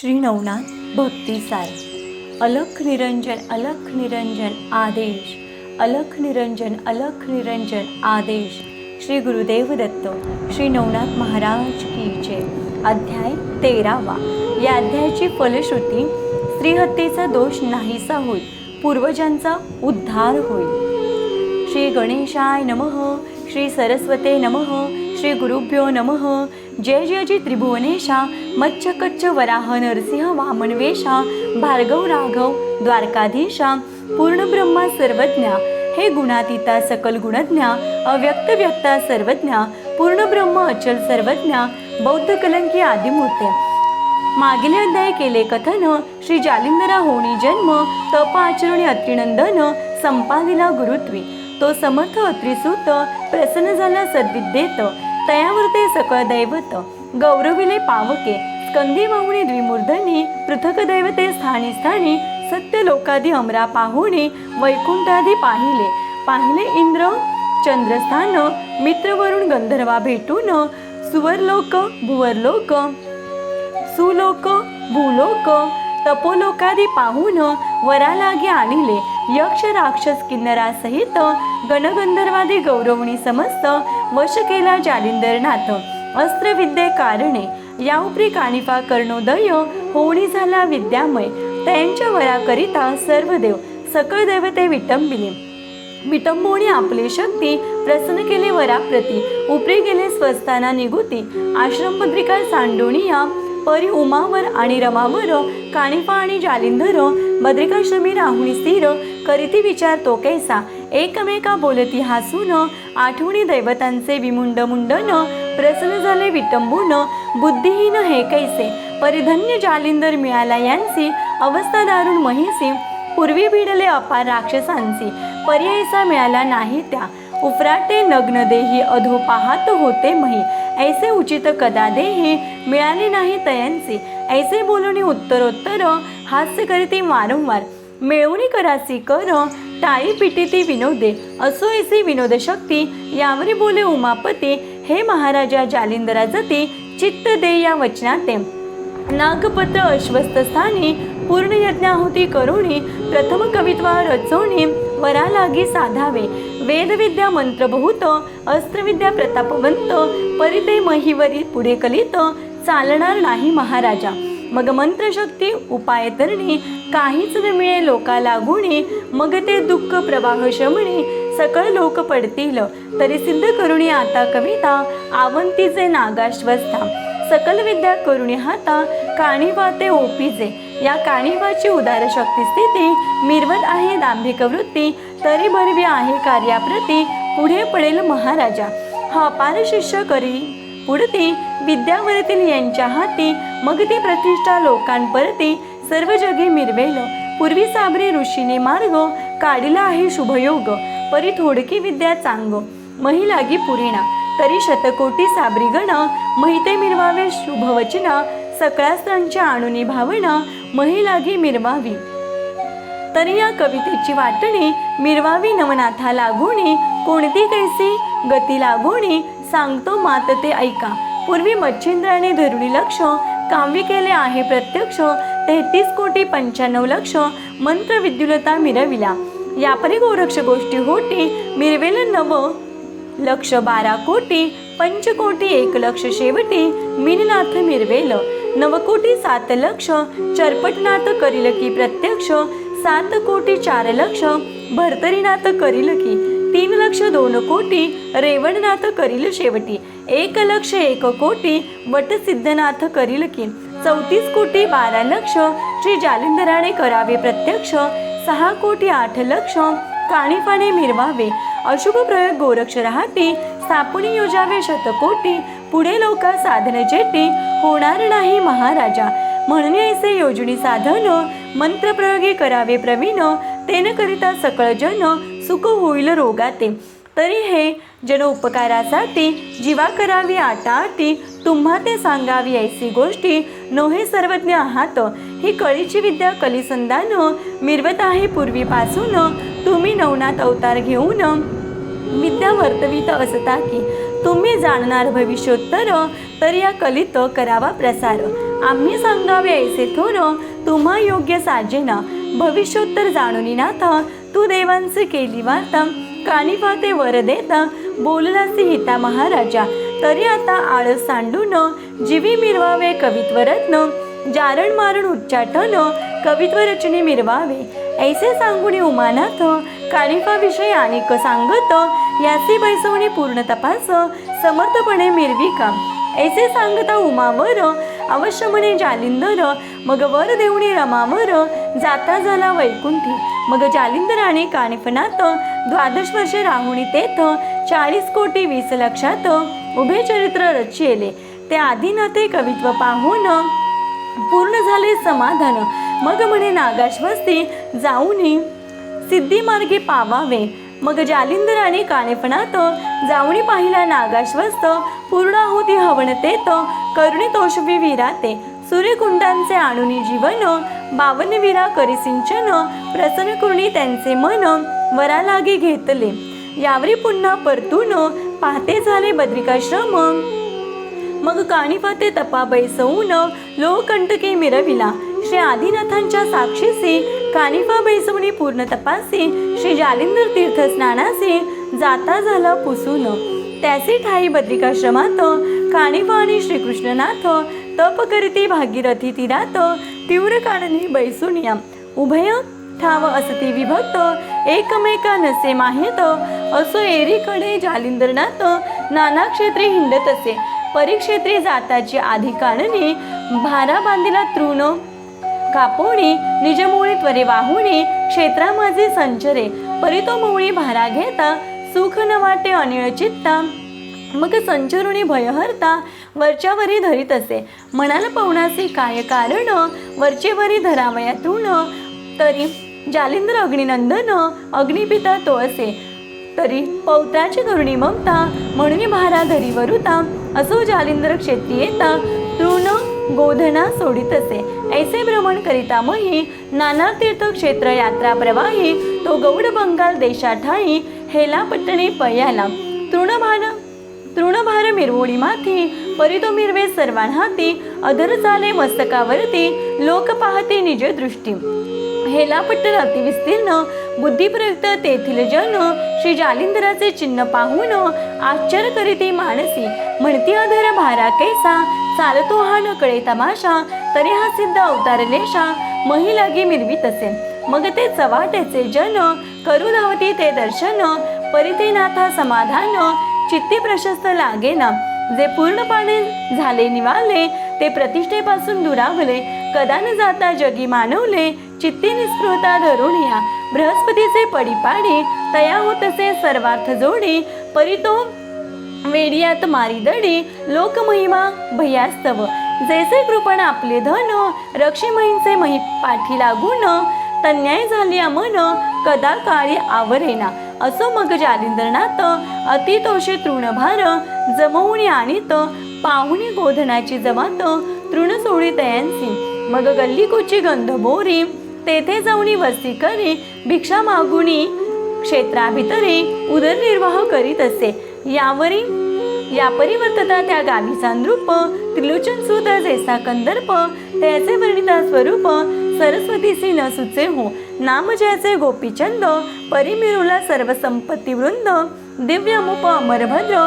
श्री नवनाथ भक्तिसार अलख निरंजन अलख निरंजन आदेश. अलख निरंजन अलख निरंजन आदेश. श्री गुरुदेव दत्त श्री नवनाथ महाराज की जय. अध्याय तेरावा. या अध्यायाची फलश्रुती स्त्रीहत्येचा दोष नाहीसा होईल पूर्वजांचा उद्धार होईल. श्री गणेशाय नमः श्री सरस्वते नमः श्री गुरुभ्यो नमः जय जय जी त्रिभुवनेशा मच्छ कच्छ वराह नरसिंह वामनवेशा भार्गव राघव द्वारकाधीशा पूर्णब्रह्मा सर्वज्ञा हे गुणातीता सकल गुणज्ञा अव्यक्त व्यक्ता सर्वज्ञा पूर्णब्रह्म अचल सर्वज्ञा बौद्ध कलंकी आदिमूर्ते मागील अध्याय केले कथन श्री जालिंदरा होणी जन्म तप आचरणी अत्रिनंदन संपादिला गुरुत्वी. तो समर्थ अत्रिसूत प्रसन्न झाला सद्विद्येत. तयावरते सकळ दैवत. गौरविले पावके स्कंदी वाहुणी द्विमूर्धनी पृथक दैवते स्थानी स्थानी सत्य लोकाधी अमरा पाहुणे वैकुंठादी पाहिले. पाहिले इंद्र चंद्रस्थान मित्रवरून गंधर्वा भेटून सुवरलोक भुवरलोक सुलोक भूलोक तपोलोकादी पाहून वरालागी आणिले. यक्ष राक्षस किन्नरासहित गणगंधर्वादी गौरवणी समस्त वश केला जालिंदरनाथ अस्त्रविद्ये कारणे याउपरी कानिफा कर्णोदय होणी झाला विद्यामय. त्यांच्या वराकरिता सर्व देव सकळ देवते विटंबिले विटंबोणी आपली शक्ती प्रसन्न केले वराप्रती उपरे गेले स्वस्थाना निगुती. आश्रमपत्रिका सांडोनिया परी उमावर आणि रमावर कानिफा आणि जालिंधर बद्रिकाश्रमी राहुणी स्थिर करीती विचार तो कैसा. एकमेका बोलती हसून आठवणी दैवतांचे विमुंड मुंडन प्रसन्न झाले विटंबून बुद्धिहीन हे कैसे? परिधन्य जालिंदर मिळाला यांची अवस्था दारुण महिसी पूर्वी भिडले अपार राक्षसांची पर्यायसा मिळाला नाही त्या. उफराटे नग्न देही अधो पाहत होते मही. ऐसे उचित कदा देही मिळाले नाही तयांचे. ऐसे बोलणे उत्तरोत्तर हास्य करीती वारंवार. मिळवणी करासी कर टाळी पिटीती विनोदे असो ऐसे विनोद शक्ती यावरी बोले उमापती हे महाराजा जालिंदरा जती चित्त दे या वचनाते. नागपत्र अश्वस्त स्थानी पूर्ण यज्ञाहुती करुणी प्रथम कवित्वा रचवणी वरालागी साधावे. वेदविद्या मंत्र अस्त्रविद्या प्रतापवंत परिते महिवरी पुढे कलित चालणार नाही महाराजा. मग मंत्रशक्ती उपाय तरणी काहीच न लोका लागुणे मग ते दुःख प्रवाह शमणे सकळ लोक पडतील. तरी सिद्ध करुणी आता कविता आवंतीचे नागाश्वस्था सकल विद्या करुणी हाता काणिवाते ओपीचे या काणिवाची उदार शक्ती स्थिती मिरवत आहे दांभिक वृत्ती तरी भरवी आहे कार्याप्रती पुढे पडेल महाराजा. हा अपार शिष्य करी पुढती विद्यावरतील यांच्या हाती मग ती प्रतिष्ठा लोकांपरती सर्व जगे मिरवेल. पूर्वी साबरे ऋषीने मार्ग काढिला आहे शुभयोग. परी थोडकी विद्या चांग. महिलागी पुरेणा. तरी शतकोटी साबरी गण महिते मिरवावे शुभवचना. सकळास्त्रांच्या आणुनी भावना महिलागी मिरवावी. तरी या कवितेची वाटणी मिरवावी नवनाथा लागुणी कोणती कैसी गती लागुणी सांगतो मात ते ऐका. पूर्वी मच्छिंद्राने धरुणी लक्ष कामी केले आहे प्रत्यक्ष. तेहतीस कोटी पंच्याण्णव लक्ष मंत्र विद्युलता मिरविला यापरी गोरक्ष गोष्टी होती. मिरवेल नव लक्ष बारा कोटी पंचकोटी एक लक्ष शेवटी मिननाथ मिरवेल. नवकोटी सात लक्ष चरपटनाथ करील की प्रत्यक्ष. सात कोटी चार लक्ष भरतरीनाथ करील की तीन लक्ष दोन कोटी रेवणनाथ करील शेवटी. एक लक्ष एक कोटी वटसिद्धनाथ करील की. चौतीस कोटी बारा लक्ष श्री जालिंदराने करावे प्रत्यक्ष. सहा कोटी आठ लक्ष काणीफाने मिरवावे. अशुभ प्रयोग गोरक्ष राहते स्थापनी योजावे शतकोटी पुढे लोका साधन जेटी होणार नाही महाराजा. म्हणून ऐसे योजनी साधन मंत्रप्रयोगी करावे प्रवीण तेन करिता सकळ जन सुख होईल रोगाते. तरी हे जन उपकारासाठी जीवा करावी आटाआटी तुम्हा ते सांगावी ऐसी गोष्टी नोहे सर्वज्ञ आहात. ही कळीची विद्या कलिसंदान मिरवत आहे पूर्वीपासून तुम्ही नवनात अवतार घेऊन विद्या वर्तवित असता की तुम्ही जाणणार भविष्योत्तर तर या कलित करावा प्रसार. आम्ही सांगावे ऐसे थोर तुम्हा योग्य साजेन भविष्योत्तर जाणून नाथ तू देवांचे केली वार्ता कानी ते वर देत बोललासी हिता महाराजा. तरी आता आळस सांडून जीवी मिरवावे कवित्व रत्न जारण मारण उच्चाटन कवित्व रचने मिरवावे. ऐसे सांगुनी उमानाथ कानिफाविषयी अनेक सांगत यासी बैसवणे पूर्ण तपास समर्थपणे मिरविका ऐसे सांगता उमावर अवश्य म्हणे जालिंदर मग वर देवणी रमावर जाता झाला वैकुंठी. मग जालिंदराने कानिफनात द्वादश वर्षे राहुणी तेथ चाळीस कोटी वीस लक्षात उभे चरित्र रचिले. ते आदिनाथे कवित्व पाहून पूर्ण झाले समाधान. मग म्हणे नागाश्वस्ती जाऊनी सिद्धी मार्गे पावावे. मग जालिंदराने काणेपणात जाऊनी पाहिला नागाश्वस्त. पूर्ण होती हवणतेत करुणी तोषवी विराते. सूर्यकुंडांचे आणुनी जीवन बावनवीरा करिसिंचन करी प्रसन्न त्यांचे मन वरा लागे घेतले. यावरी पुन्हा परतून पाहते झाले बद्रिकाश्रम. मग काणिपाते तपा बैसवून लोकंटके मिरविला. श्री आदिनाथांच्या साक्षीसी कानिफा बैसवणी पूर्ण तपासी. श्री जालिंदर तीर्थ स्नानासी जाता झाला पुसून. त्याचे ठाई बद्रिकाश्रमात कानिफा आणि श्रीकृष्णनाथ तप करती भागीरथी तिरात तीव्र काननी बैसुनिया. उभय ठाव असती विभक्त एकमेका नसे माहीत. असो एरीकडे जालिंदरनाथ नाना क्षेत्रे हिंडत असे. परिक्षेत्रे जाताची आधी काढणे भारा बांधिला तृण कापोणे निजमुळे त्वरे वाहुणे क्षेत्रा माझे संचरे परितो मुळी भारा घेता सुख न वाटे अनिळ चित्ता. मग संचरुणी भयहरता वरच्यावरी धरीत असे. म्हणाल पवनाचे काय कारण? वरचेवरी धरावया तृण तरी जालिंद्र अग्निनंदन अग्निपिता तो असे तरी पौत्राची करुणी ममता. म्हणून भारा धरी वरुता असो जालिंद्र क्षेत्री येता तृण गोधना सोडित असे. ऐसे भ्रमण करिता मही नाना तीर्थ क्षेत्र यात्रा प्रवाही. तो गौड बंगाल देशा ठाई हेला पट्टणे पयाला. तृणभान तृणभार मिरवोडी माथी परितो मिरवे सर्वान हाती अधर चाले मस्तकावरती लोक पाहते निज दृष्टी. हेलापट्टन अतिविस्तीर्ण बुद्धिप्रयुक्त तेथील जन श्री जालिंदराचे चिन्ह पाहून आश्चर्य करीती माणसी म्हणती अधर भारा कैसा चालतो हा न कळे तमाशा तरी हा सिद्ध अवतारलेशा महिलागी मिरवीत असे मग ते चवाट्याचे जन करू धावती ते दर्शन परिते नाथा समाधान चित्ती प्रशस्त लागेना जे पूर्णपणे झाले निवाले ते प्रतिष्ठेपासून दुरावले. कदा न जाता जगी मानवले चित्ती निस्पृहता धरून या. बृहस्पतीचे पडीपाडी तया होतसे सर्वार्थ जोडी. परितो वेडियात मारी दडी लोकमहिमा भयास्तव. जैसे कृपण आपले धन रक्षीमहींचे मही पाठी लागून. तन्याय झाली अमन कदा काळी आवरेना. असो मग जालिंद्रनाथ अतितोषे तृणभार जमवून आणीत पाहुणी गोधनाची जमात तृण सोडी तयांसी मग गल्लीकोची गंध बोरी तेथे जाऊनी वस्ती करी भिक्षा मागुनी क्षेत्राभितरी उदरनिर्वाह करीत असे. यावरी या परिवर्तता त्या गावीचा नृप त्रिलोचन सुत जैसा कंदर्प त्याचे वर्णिता स्वरूप सरस्वतीसी न सुचे हो. नामजयाचे गोपीचंद परिमिरुला सर्व संपत्ती वृंद दिव्यमुप अमरभद्र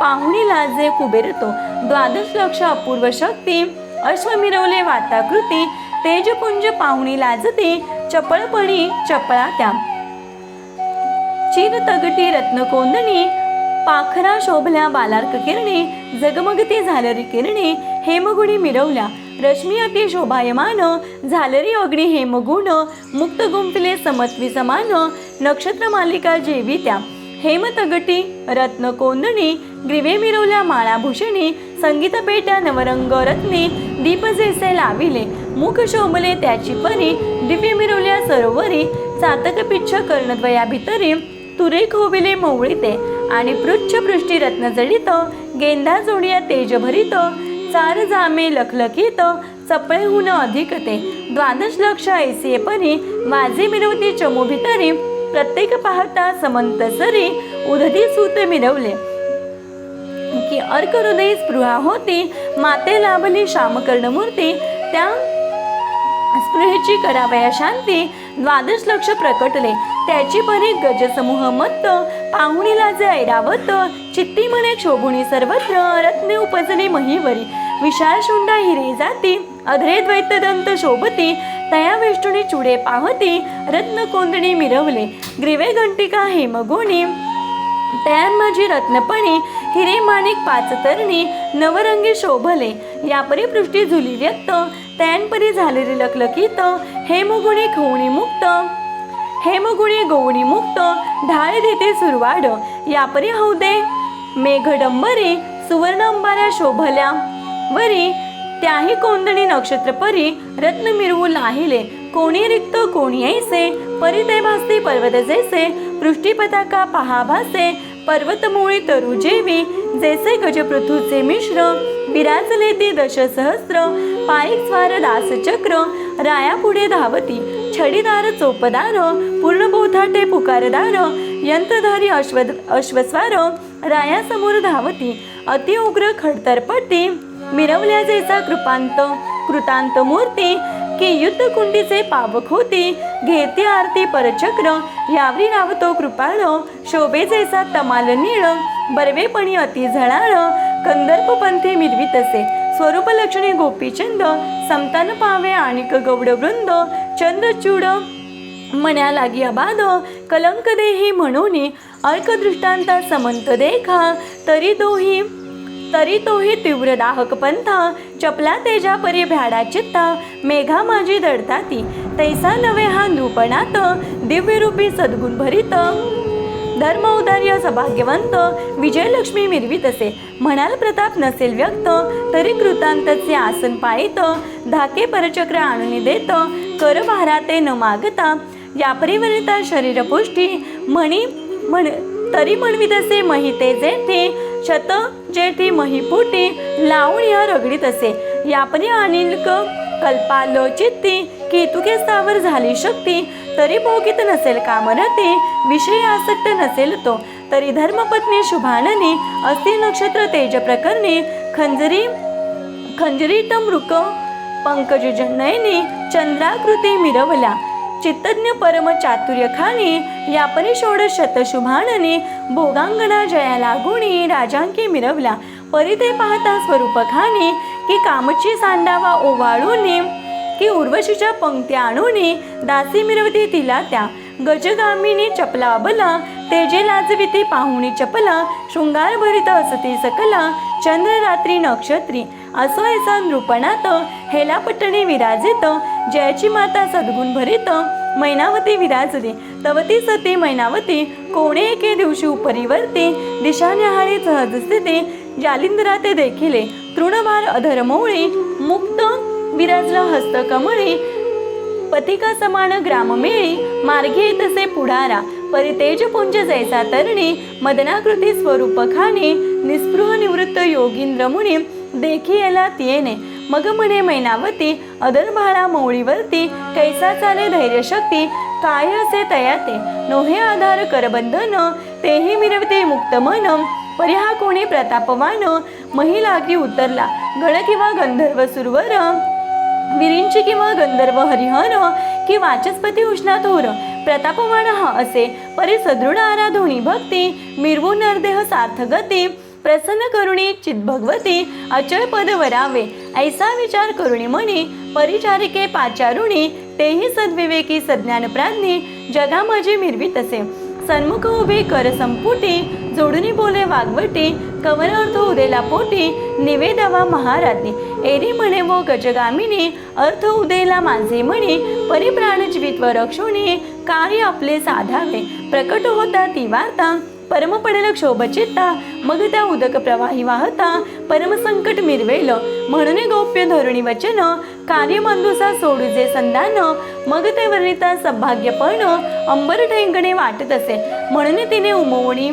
पाहुणी लाजे कुबेरतो द्वादश लक्ष अपूर्व शक्ती अश्व मिरवले वाताकृती तेजपुंज पाहुणी लाजते चपळपणी चपळा त्या चिर तगटी रत्नकोंदणी पाखरा शोभल्या बालार्क किरणे जगमगती झालरी किरणे हेमगुणी मिरवल्या. रश्मी अति शोभायमान झालरी अग्नी हेमगुण मुक्त गुंफले समत्वी समान नक्षत्र मालिका जेवित्या. हेमतगटी रत्न कोंदणी ग्रीवे मिरवल्या माळाभूषणी संगीत पेट्या नवरंग रत्ने दीप जेसे लाविले. मुख शोभले त्याची परी दिव्य मिरवल्या सरोवरी चातक पिच्छ कर्णद्वया भितरी तुरे खोविले मोवळीते आणि पृच्छ पृष्टी रत्न जडित गेंदा जोडिया तेज भरित चार जामे लखलखित चपळेहून अधिक ते द्वादश लक्ष ऐसे परी माझे मिरवती चमू भितरी. प्रत्येक पाहता समंत सरी उधती सूत मिरवले. की अर्क हृदय स्पृहा होती माते लाभली श्यामकर्ण मूर्ती त्या स्पृहेची करावया शांती द्वादश लक्ष प्रकटले. त्याची परी गजसमूह मत्त पाहुणीला जे ऐरावत चित्ती मने क्षोभुणी सर्वत्र रत्ने उपजली महीवरी. विशाल शुंडा हिरे जाती अधरे द्वैत दंत शोभती तया वेष्टुनी चुडे पाहती रत्न कोंदणी मिरवले. ग्रीवे घंटिका हेमगुणी तयार माझी रत्नपणी हिरे माणिक पाच तरणी नवरंगी शोभले. यापरी पृष्ठी झुली व्यक्त तयांपरी झालेली लखलकीत हेमगुणी खवणी मुक्त. हेमगुणी गवणी मुक्त ढाळे देते सुरवाड. यापरी हौदे मेघडंबरी सुवर्ण अंबाऱ्या शोभल्या. वरी त्याही कोंदणी नक्षत्रपरी रत्न मिरवू लाहिले. कोणी रिक्त कोणी ऐसे. परी ते भासते पर्वत जैसे. पृष्टी पताका पहा भासे. पर्वतमुळी तरु जेवी. जैसे गजपृथूचे मिश्र. विराजले ती दशसहस्र. पायिक स्वार दास चक्र राया पुढे धावती. छडीदार चोपदार पूर्ण बोथाटे पुकारदार यंत्रधारी अश्व अश्वस्वार रायासमोर धावती अति उग्र खडतरपटी मिरवल्या जैसा कृपांत कृतांत मूर्ती की युद्ध कुंडीचे पावक होती घेते आरती परचक्र यावरी रावतो कृपाळ शोभे जैसा तमाल नीळ बर्वेपणी अति झळाळ कंदर्प पंथी मिरवितसे स्वरूप गोपीचंद समतान पावे आणिक गौड वृंद चंद्रचूड मन्या लागी अबाध कलंक देही म्हणून अर्कदृष्टांता समंत देखा तरी दोही तरी तोही तीव्र दाहक पंथा चपला तेजा परी भ्याडा चित्ता मेघा माझी दडताती तैसा नवे हा नृपणात दिव्यरूपी सद्गुण भरित. धर्म उदार्य सभाग्यवंत विजयलक्ष्मी मिरवीत असे. म्हणाल प्रताप नसेल व्यक्त तरी कृतांतचे आसन पाळीत धाके परचक्र आणून देत कर भाराते न मागता. यापरिवरिता शरीरपुष्टी म्हणी म्हण तरी म्हणवीत असे महिते जेथे शत जेठी महिपुटी लावून या रगडीत असे. यापरी अनिल कल्पाल चित्ती केतुके स्थावर झाली शक्ती तरी भोगीत नसेल कामरते विषयी आसक्त नसेल तो. तरी धर्मपत्नी शुभानने असे नक्षत्र तेज प्रकरणे खंजरी खंजरीत मृक पंकज जनयने चंद्राकृती मिरवल्या चित्तज्ञ परम चातुर्य खाणी यापरी षोडश शतशुभाननी भोगांगणा जया गुणी राजांकी मिरवला. परी ते पाहता स्वरूप खाने की कामची सांडावा ओवाळूने की उर्वशीच्या पंक्ती आणूने दासी मिरवती तिला त्या गजगामिनी चपला अबला तेजे लाजविते पाहुणी चपला शृंगार भरित असती सकला चंद्र रात्री नक्षत्री असो ऐसा नृपणात हेला विराजित जयाची माता सद्गुण भरित मैनावती विराजली तवती सती मैनावती कोणे एके दिवशी उपरीवरती दिशान्याहारी सहज स्थिती जालिंद्रा ते देखिले तृणभार अधरमोळी मुक्त विराजला हस्तकमळी पथिका समान ग्राममेळी मार्गी तसे पुढारा. परितेज पुंज जैसा तरणी मदनाकृती स्वरूप खाणे निस्पृह निवृत्त योगींद्र मुनी देखी याला येणे मग म्हणे मैनावती अदरभाळा मौळीवरती. कैसा चाले धैर्यशक्ती काय असे तयाते? नोहे आधार करबंधन तेही मिरवते मुक्त मन. परिहा कोणी प्रतापवान महिलागी उतरला. गण किंवा गंधर्व सुरवर विरिंची किंवा गंधर्व हरिहर कि वाचस्पती उष्णाथोर प्रतापवान असे परी सदृढ आराधोणी भक्ती मिरवू नरदेह सार्थगती प्रसन्न करुणी चित भगवती अचळ पद वरावे ऐसा विचार करुणी म्हणी परिचारिके पाचारुणी तेही सद्विवेकी सज्ञान प्राज्ञी जगा मिरवीत असे सन्मुख उभे कर संपुटी जोडुनी बोले वागवटी कवर अर्थ उदेला पोटी निवेदवा महाराज्ञी. एरी म्हणे वो गजगामिनी अर्थ उदेला माझे म्हणे परिप्राण जीवित्व रक्षोणी कार्य आपले साधावे. प्रकट होता ती वार्ता परम पडेल क्षोभचित्ता मग त्या उदक प्रवाही वाहता परम संकट मिरवेल. म्हणून गोप्य धरुणी वचन कार्य बंधुसा सोडू संधान मग ते वर्णिता सौभाग्यपण अंबर ठेंगणे वाटत असे. म्हणून तिने उमवणी.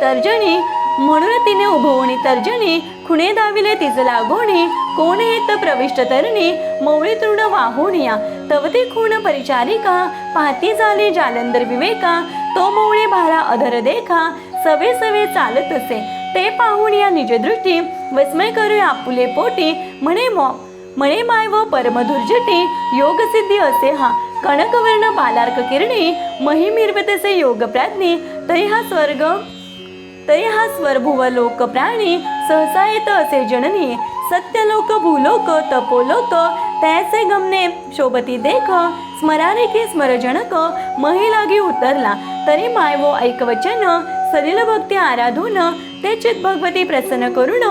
तर्जनी म्हणून तिने उभवणी. तर्जनी खुणे दाविले तिचं लागोणी. कोण येत प्रविष्ट तरणी? मौळी तृण वाहुनिया तवती खूण परिचारिका. पाहती झाली जालंधर विवेका. तो मौळी भारा अधर देखा. सवे सवे चालत असे. ते पाहून या निजदृष्टी. विस्मय करू आपुले पोटी. म्हणे मो माय व परमधुर्जटी योगसिद्धी असे हा. कणकवर्ण बालार्क किरणे महिमिर्वतसे योग प्राज्ञी तरी हा स्वर्ग तरी हा स्वरभुव लोक प्राणी सहसा येत असे जननी सत्यलोक भूलोक तपोलोक त्याचे गमने शोभती देख स्मराने की स्मरजनक महिलागी उतरला तरी माय वो ऐकवचन सलिल भक्ती आराधून ते चित भगवती प्रसन्न करून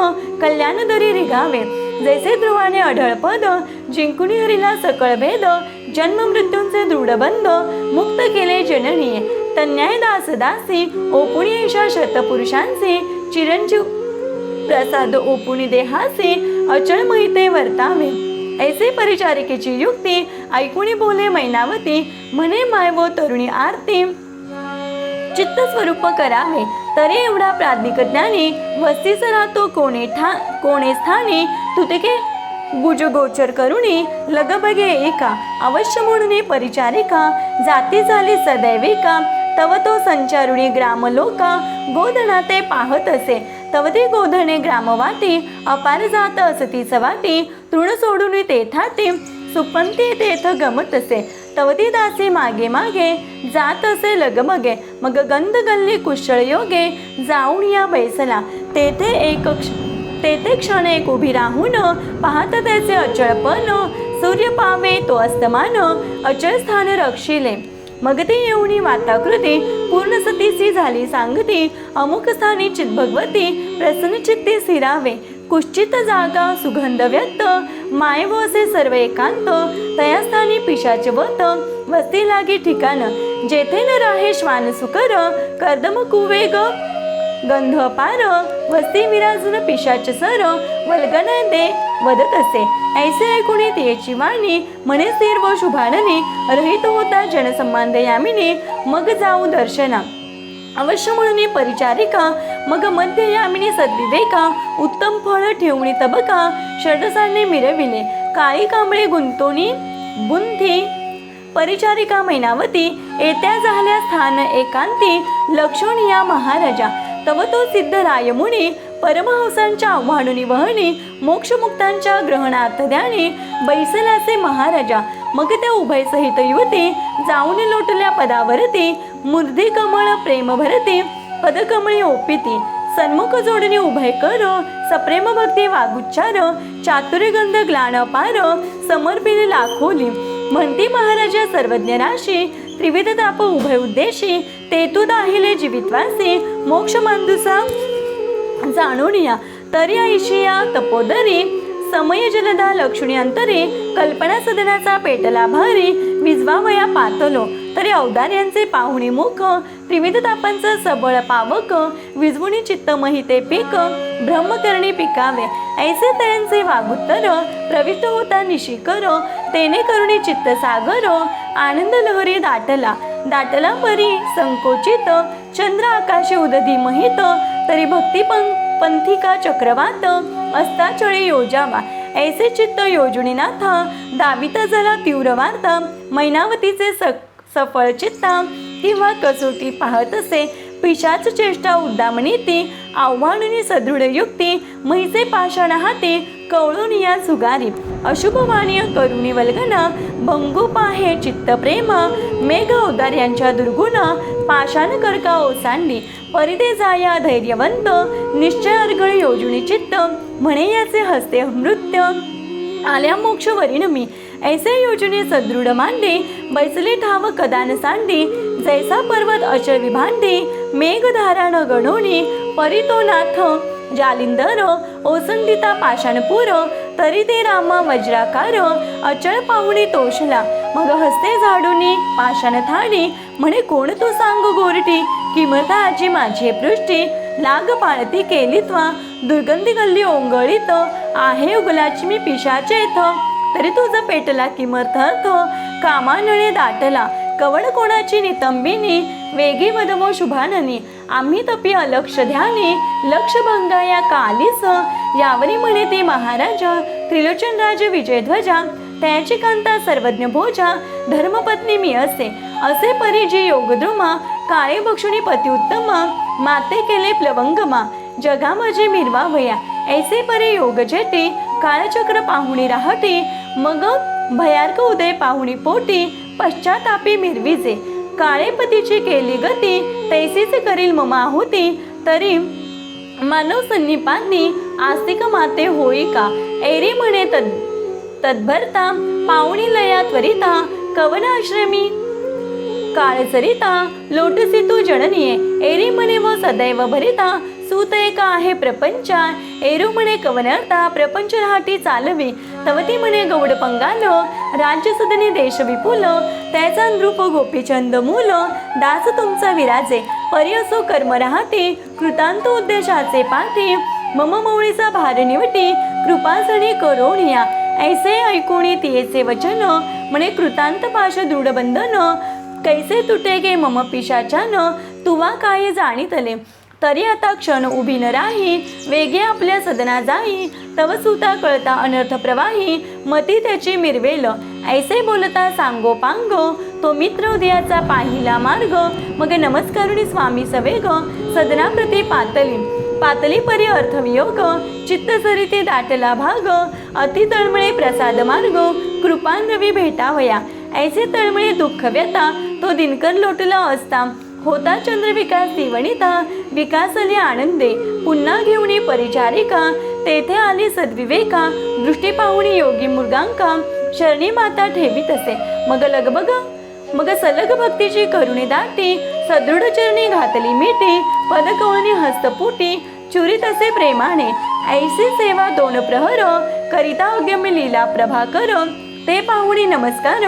कल्याण दरी रिगावे. जैसे ध्रुवाने अढळ पद जिंकुनी सकळ भेद जन्म मृत्यूंचे दृढ बंध मुक्त केले जननी तन्याय दास दासी ओपुणी ऐशा शतपुरुषांचे चिरंजीव प्रसाद ओपुणी देहासे अचळ महिते वर्तावे. ऐसे परिचारिकेची युक्ती ऐकुणी बोले मैनावती म्हणे माय व तरुणी आरती. चित्त स्वरूप करावे. तरी एवढा प्राज्ञिक ज्ञानी वस्तीच राहतो कोणे ठा कोणे स्थानी? तुतके गुजगोचर करुणी लगबगे एका अवश्य म्हणून परिचारिका जाती झाली सदैविका तव तो संचारुणी ग्राम लोका गोधना ते पाहत असे तव ते गोधने ग्रामवाटी अपार जात असती वाटी तृण सोडून तेथाती सुपंती तेथ गमत असे तवती दासी मागे मागे जात असे लगमगे मग गंध गल्ली कुशळ योगे जाऊन या बैसला तेथे एक क्ष- तेथे क्षण एक उभी राहून पाहत त्याचे अचळपण सूर्य पावे तो अस्तमान अचळ स्थान रक्षिले मग ती येऊनी वाताकृती पूर्ण सतीची झाली सांगती अमुक स्थानी चित भगवती प्रसन्न चित्ते सिरावे कुश्चित जागा सुगंध व्यक्त माय असे सर्व एकांत तयास्थानी पिशाचे वत वस्ती लागी ठिकाण जेथे न राहे श्वान सुकर कर्दम कुवेग गंध पार वस्ती विराजून पिशाच सर वल्गन दे वदत असे. ऐसे ऐकुणी तेची वाणी म्हणे स्थिर व शुभाननी रहित होता जनसंबंध यामिनी मग जाऊ दर्शना. अवश्य म्हणून परिचारिका मग मध्य यामिनी सद्विवेका उत्तम फळ ठेवणी तबका षडसाने मिरविले काळी कांबळे गुंतोणी बुंथी परिचारिका मैनावती येत्या झाल्या स्थान एकांती लक्षण या महाराजा तव तो सिद्ध रायमुनी परमहंसांच्या आव्हानुनी वहनी मोक्षमुक्तांच्या ग्रहणार्थ ध्यानी बैसलाचे महाराजा मग त्या उभय सहित युवती जाऊन लोटल्या पदावरती मूर्धी कमळ प्रेम भरती पदकमळी ओपिती सन्मुख जोडणी उभय कर सप्रेम भक्ती वागुच्चार चातुर्यगंध ग्लाण पार समर्पित लाखोली म्हणती महाराजा सर्वज्ञ राशी त्रिविध ताप उभय उद्देशी तेतू दाहिले जीवितवासी मोक्ष मांदुसा जाणून या तरी ऐशिया तपोदरी समय जलदा लक्षणी अंतरे कल्पना सदनाचा पेटला भारी विजवावया पातलो तरी औदार्यांचे पाहुणे मुख त्रिविध तापांचं सबळ पावक विजवुनी चित्त महिते पीक ब्रह्मकरणी पिकावे. ऐसे तयांचे वागुत्तर प्रविष्ट होता निशिकर तेने करुणी चित्त सागर आनंद लहरी दाटला. दाटला परी संकोचित चंद्र आकाशी उदधी महित तरी भक्ती पं पंथिका चक्रवात अस्ताचळे योजावा. ऐसे चित्त योजनीनाथ दावित झाला तीव्र वार्ता मैनावतीचे सक सफळ चित्ता किंवा कसोटी पाहत असे पिशाच चेष्टा उद्दामनी ती आव्हाननी सदृढ युक्ती म्हैसे पाषाण हाती कवळून या सुगारी अशुभवाणीय करुणी वल्गना भंगुपा हे चित्त प्रेम मेघ उदार यांच्या दुर्गुण पाषाण करका ओसांडी परिदे जाया धैर्यवंत निश्चय अर्गळ योजुनी चित्त म्हणे याचे हस्ते मृत्य आल्या मोक्ष वरिणमी ऐसे योजने सदृढ मांडे बैसले ठाव कदान सांडी जैसा पर्वत अचल विभांडी मेघधाराण गणोणी परितो नाथ जालिंदर ओसंदिता पाषाणपूर तरी ते रामा वज्राकार अचळ पाहुणे तोषला मग हस्ते झाडूनी पाषाण थाडी म्हणे कोण तू सांग गोरटी किमता आजी माझे पृष्टी लाग पाळती केली त्वा दुर्गंधी गल्ली ओंगळीत आहे उगलाची मी पिशाचे इथं. तरी तुझं पेटला किमर्थ अर्थ कामानळे दाटला. कवड कोणाची नितंबिनी वेगी मदमो शुभाननी. आम्ही तपी अलक्ष ध्यानी लक्ष भंगा या कालीस. यावरी म्हणे ते महाराजा त्रिलोचन राज विजयध्वजा. त्याची कांता सर्वज्ञ भोजा धर्मपत्नी मी असे. असे परी जे योगद्रुमा काळे भक्षुणी पती माते केले प्लवंगमा. जगा माझे मिरवावया ऐसे परी योग जेटी काळचक्र पाहुणी राहती. मग भयार्क उदय पाहुणी पोटी पश्चातापी मिरविजे काळेपतीची केली गती तैसीच करील ममा होती तरी मानव संनिपानी आस्तिक माते होई का? एरी म्हणे तद तद्भरता पाहुणी लया त्वरिता कवन आश्रमी काळचरिता लोटसी तू जननीये. एरी म्हणे व सदैव भरिता सूत एका आहे प्रपंचा एरू म्हणे कवनर्ता प्रपंच राहटी चालवी. तवती म्हणे गौड पंगाल राज्य सदने देश विपुल त्याचा नृप गोपीचंद मूल दास तुमचा विराजे परी असो कर्म राहते कृतांत उद्देशाचे पाठी मम मौळीचा भार निवटी कृपासणी करोणिया ऐसे ऐकुणी तियेचे वचन म्हणे कृतांत पाश दृढ बंधन कैसे तुटे गे मम पिशाच्यान तुवा काय जाणीतले तरी आता क्षण उभी न राही वेगे आपल्या सदना जाई. तव सुता कळता अनर्थ प्रवाही मती त्याची मिरवेल. ऐसे बोलता सांगो पांगो तो मित्र उदयाचा पाहिला मार्ग. मग नमस्कारुणी स्वामी सवेग सदनाप्रती पातली. पातली परी अर्थवियोग चित्त सरिते दाटला भाग. अति तळमळे प्रसाद मार्ग कृपान रवी होया. ऐसे तळमळे दुःख व्यता तो दिनकर लोटला असता. होता चंद्र विकास दिवणिता विकासले आनंदे पुन्हा घेऊनी परिचारिका तेथे आली सद्विवेका दृष्टी पाहुणी योगी मृगांका शरणी माता ठेवीत असे मग लगबग मग सलग भक्तीची करुणी दाटी सदृढ चरणी घातली मिठी पदकवणी हस्तपुटी चुरीत असे प्रेमाने. ऐसी सेवा दोन प्रहर करिता उद्यमी लीला प्रभाकर ते पाहुणी नमस्कार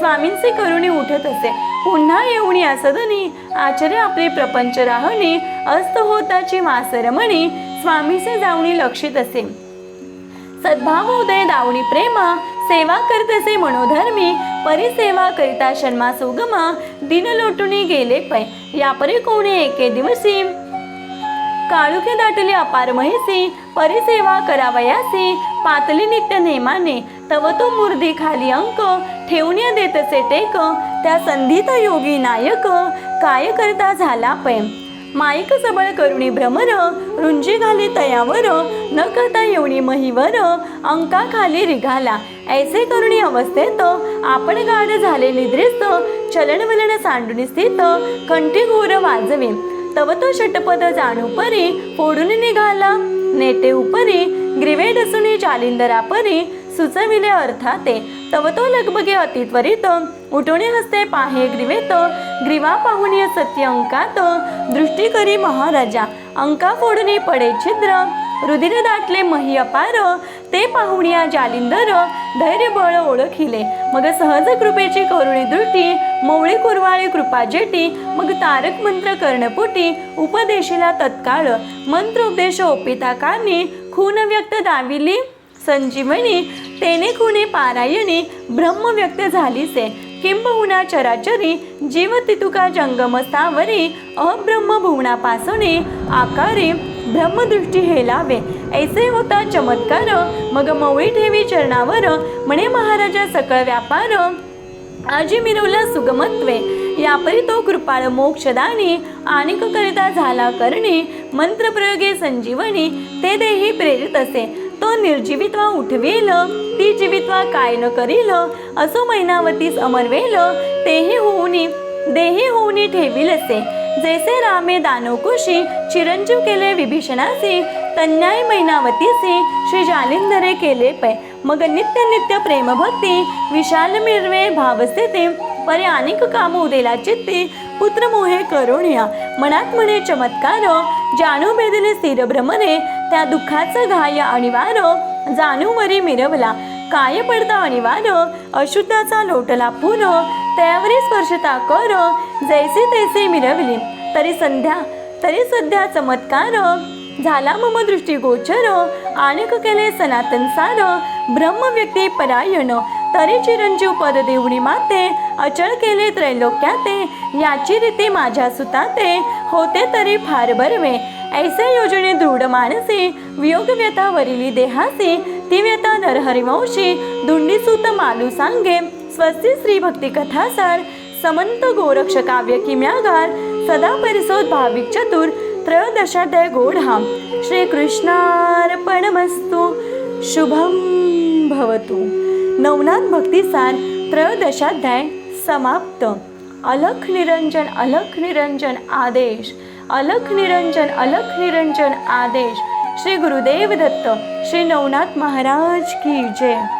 स्वामींचे करुणी उठत असे. पुन्हा येऊनी असदनी आचार्य आपले प्रपंच राहणे अस्त होताची वासरमणी स्वामीचे जाऊनी लक्षित असे. सद्भाव उदय दावणी प्रेमा सेवा करतसे मनोधर्मी परिसेवा करिता शर्मा सुगमा दिन लोटुनी गेले पै. यापरी कोणी एके दिवशी? काळुके दाटली अपार महिसी परिसेवा करावयासी पातली नित्य नेमाने तव तो मुर्दी खाली अंक ठेवून देतसे टेक त्या संधीत योगी नायक काय करता झाला पै माईक सबळ करुणी भ्रमर रुंजी घाली तयावर न करता येवणी महीवर अंका खाली रिघाला. ऐसे करुणी अवस्थेत आपण गाढ झाले निद्रिस्त चलनवलन सांडून स्थित कंठी घोर वाजवे. तव तो षटपद जाणू परी फोडून निघाला. नेटे उपरी ग्रीवे डसुनी जालिंदरा परी सुचविले अर्थाते तव तो लगबगे अतित्वरित त्वरित हस्ते पाहे ग्रीवेत ग्रीवा पाहुणी सत्य अंकात दृष्टी करी महाराजा अंका फोडणे पडे छिद्र रुधिर दाटले मही अपार ते पाहुण्या जालिंदर धैर्य बळ ओळखिले मग सहज कृपेची करुणी दृष्टी मौळी कुरवाळी कृपा जेटी मग तारक मंत्र कर्णपुटी उपदेशिला तत्काळ मंत्र उपदेश ओपिता खून व्यक्त दाविली संजीवनी तेने खुने पारायणी ब्रह्म व्यक्त झालीसे. किंबहुना चराचरी जीव तितुका जंगम स्थावरी अब्रह्म भुवनापासुने आकारे ब्रह्मदृष्टी हेलावे. ऐसे होता चमत्कार मग मवळी ठेवी चरणावर म्हणे महाराजा सकळ व्यापार आजी मिरवला सुगमत्वे. यापरी तो कृपाळ मोक्षदानी आणिक करिता झाला करणे मंत्रप्रयोगे संजीवनी ते देही प्रेरित असे. निर्जीवित्वा उठवेल ती जीवित्वा काय न करील असो महिनावतीस अमरवेल तेही होऊनी देही होऊनी ठेवील असे जैसे रामे दानवकुशी चिरंजीव केले विभीषणासी तन्याय महिनावतीसी श्री जालिंदरे केले पै. मग नित्य नित्य प्रेमभक्ती विशाल मिरवे भावस्थिती परे अनेक काम उदेला चित्ती पुत्र मोहे करुणिया. मनात म्हणे चमत्कार जाणू भेदले स्थिर भ्रमणे त्या दुःखाचं घाय अनिवार जाणूवरी मिरवला. काय पडता अनिवार अशुद्धाचा लोटला पुर. त्यावरी स्पर्शता कर जैसे तैसे मिरवली. तरी संध्या तरी सध्या चमत्कार. झाला मम दृष्टी गोचर. आणिक केले सनातन सार. ब्रह्म व्यक्ती परायण. तरी चिरंजीव पद देवणी माते. अचळ केले त्रैलोक्याते. याची रीती माझ्या सुताते. होते तरी फार बरवे. ऐसे योजने दृढ मानसी वियोग व्यथा वरिली देहासी ती व्यथा नरहरिवंशी दुंडीसूत मालू सांगे स्वस्ती श्री भक्ती कथासार समंत गोरक्ष काव्य किम्यागार सदा परिसोद भाविक चतुर त्रयोदशाध्याय गोढा श्रीकृष्णार्पणमस्तु। शुभम भवतु। नवनाथ भक्तिसार त्रयोदशाध्याय समाप्त। अलख निरंजन अलख निरंजन आदेश। अलख निरंजन अलख निरंजन आदेश। श्री गुरुदेव दत्त श्री नवनाथ महाराज की जय।